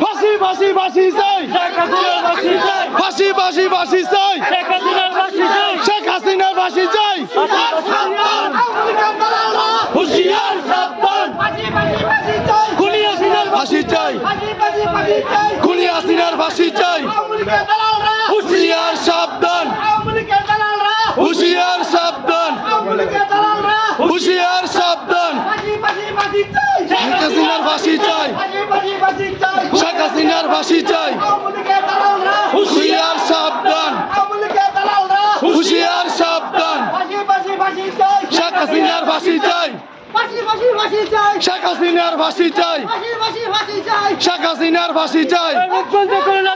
ফাঁসি ফাঁসি ফাঁসি চাই ফাঁসি চাই ফাঁসি ফাঁসি চাই শেখ হাসিনার ফাঁসি চাই হুশিয়ার ফাঁসি চাই খুনি হাসিনার ফাঁসি চাই হুশিয়ার সাবধান। হুশিয়ার সাবধান। হুশিয়ার সাবধান। শেখ হাসিনার ফাঁসি চাই শেখ হাসিনার ফাঁসি চাই হুশিয়ার সাবধান। হুশিয়ার সাবধান। শেখ হাসিনার ফাঁসি চাই। শেখ হাসিনার ফাঁসি চাই। শেখ হাসিনার ফাঁসি চাই বন্ধ করে না